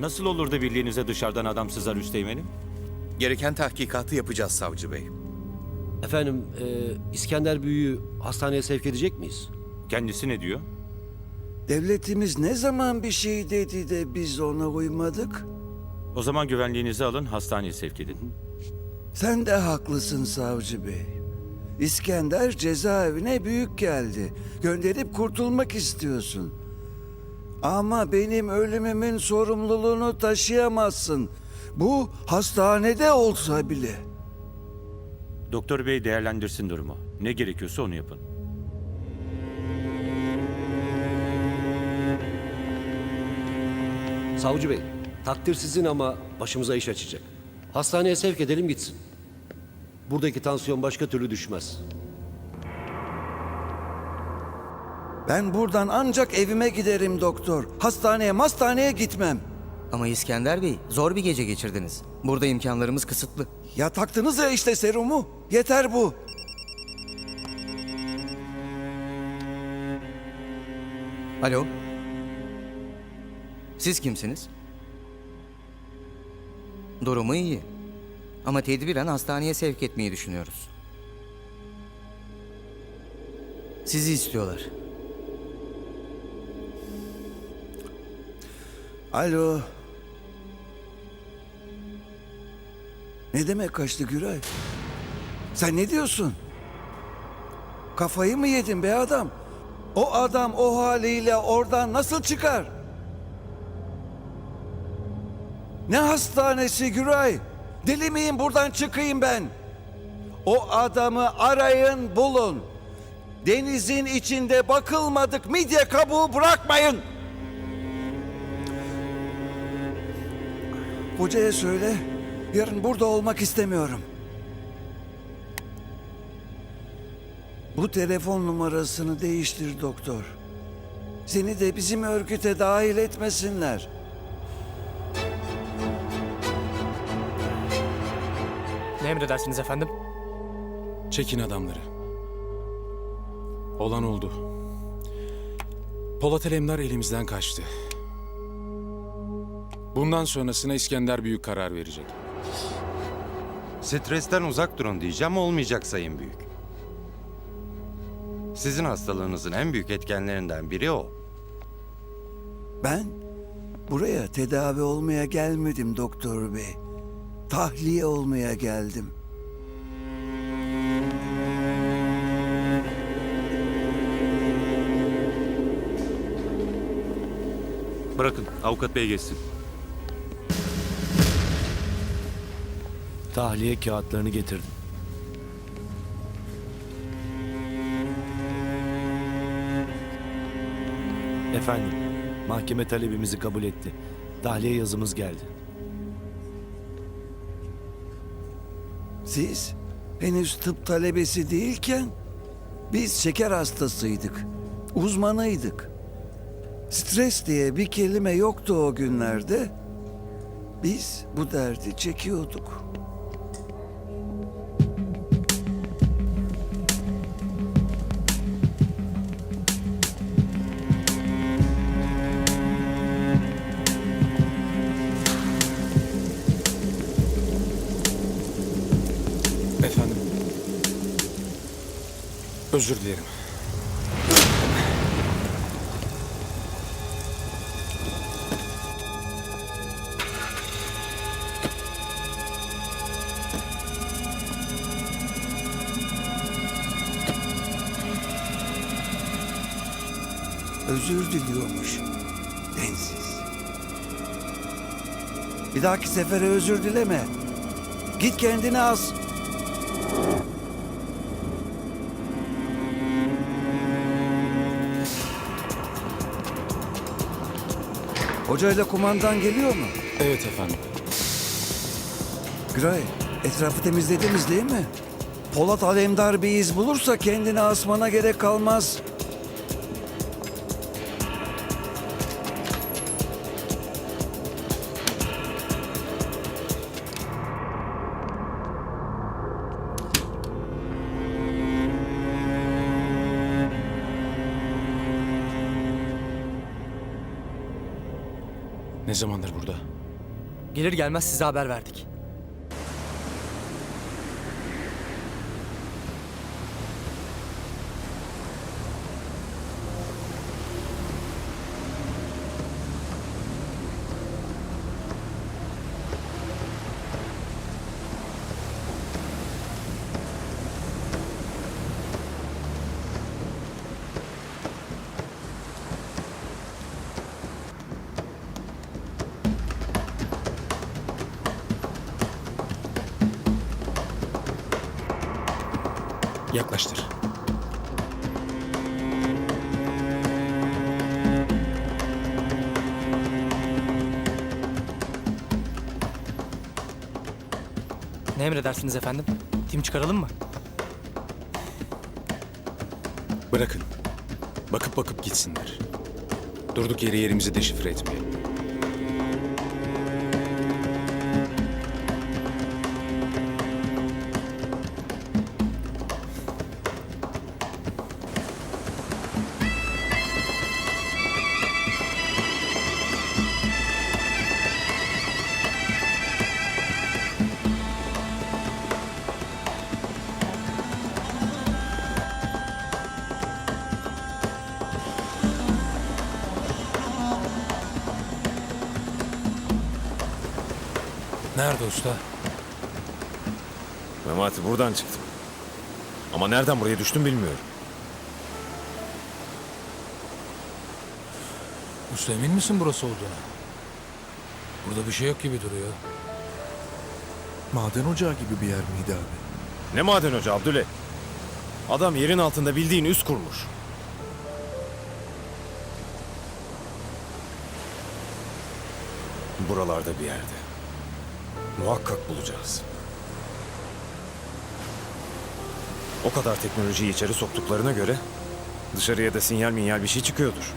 Nasıl olur da birliğinize dışarıdan adam sızar üsteğmenim? Gereken tahkikatı yapacağız savcı bey. Efendim, e, İskender Büyü'yü hastaneye sevk edecek miyiz? Kendisi ne diyor? Devletimiz ne zaman bir şey dedi de biz ona uymadık? O zaman güvenliğinizi alın, hastaneye sevk edin. Sen de haklısın savcı bey. İskender cezaevine büyük geldi. Gönderip kurtulmak istiyorsun. Ama benim ölümümün sorumluluğunu taşıyamazsın. Bu hastanede olsa bile. Doktor bey değerlendirsin durumu. Ne gerekiyorsa onu yapın. Savcı Bey, takdir sizin ama başımıza iş açacak. Hastaneye sevk edelim gitsin. Buradaki tansiyon başka türlü düşmez. Ben buradan ancak evime giderim doktor. Hastaneye hastaneye gitmem. Ama İskender Bey zor bir gece geçirdiniz. Burada imkanlarımız kısıtlı. Ya taktınız ya işte serumu. Yeter bu. Alo. Siz kimsiniz? Durumu iyi. Ama tedbiren hastaneye sevk etmeyi düşünüyoruz. Sizi istiyorlar. Alo. Ne demek kaçtı Güray? Sen ne diyorsun? Kafayı mı yedin be adam? O adam o haliyle oradan nasıl çıkar? Ne hastanesi Güray? Deli miyim buradan çıkayım ben? O adamı arayın bulun. Denizin içinde bakılmadık midye kabuğu bırakmayın. Hocaya söyle, yarın burada olmak istemiyorum. Bu telefon numarasını değiştir doktor. Seni de bizim örgüte dahil etmesinler. Ne emredersiniz efendim? Çekin adamları. Olan oldu. Polat Alemdar elimizden kaçtı. Bundan sonrasına İskender Büyük karar verecek. Stresten uzak durun diyeceğim olmayacak Sayın Büyük. Sizin hastalığınızın en büyük etkenlerinden biri o. Ben buraya tedavi olmaya gelmedim doktor bey. Tahliye olmaya geldim. Bırakın, avukat bey geçsin. Tahliye kağıtlarını getirdim. Efendim, mahkeme talebimizi kabul etti. Tahliye yazımız geldi. Siz henüz tıp talebesi değilken biz şeker hastasıydık. Uzmanıydık. Stres diye bir kelime yoktu o günlerde. Biz bu derdi çekiyorduk. Efendim. Özür dilerim. Özür diliyormuş. Densiz. Bir dahaki sefere özür dileme. Git kendini as. Hocayla kumandan geliyor mu? Evet efendim. Güray, etrafı temizlediniz değil mi? Polat Alemdar bir iz bulursa kendini asmana gerek kalmaz. Ne zamandır burada? Gelir gelmez size haber verdik. Yaklaştır. Ne emredersiniz efendim? Tim çıkaralım mı? Bırakın. Bakıp bakıp gitsinler. Durduk yere yerimizi deşifre etmeyelim. Nerede usta? Memati buradan çıktım. Ama nereden buraya düştüm bilmiyorum. Usta emin misin burası olduğuna? Burada bir şey yok gibi duruyor. Maden ocağı gibi bir yer miydi abi? Ne maden hoca Abdüle? Adam yerin altında bildiğin üst kurmuş. Buralarda bir yerde. Muhakkak bulacağız. O kadar teknolojiyi içeri soktuklarına göre dışarıya da sinyal minyal bir şey çıkıyordur.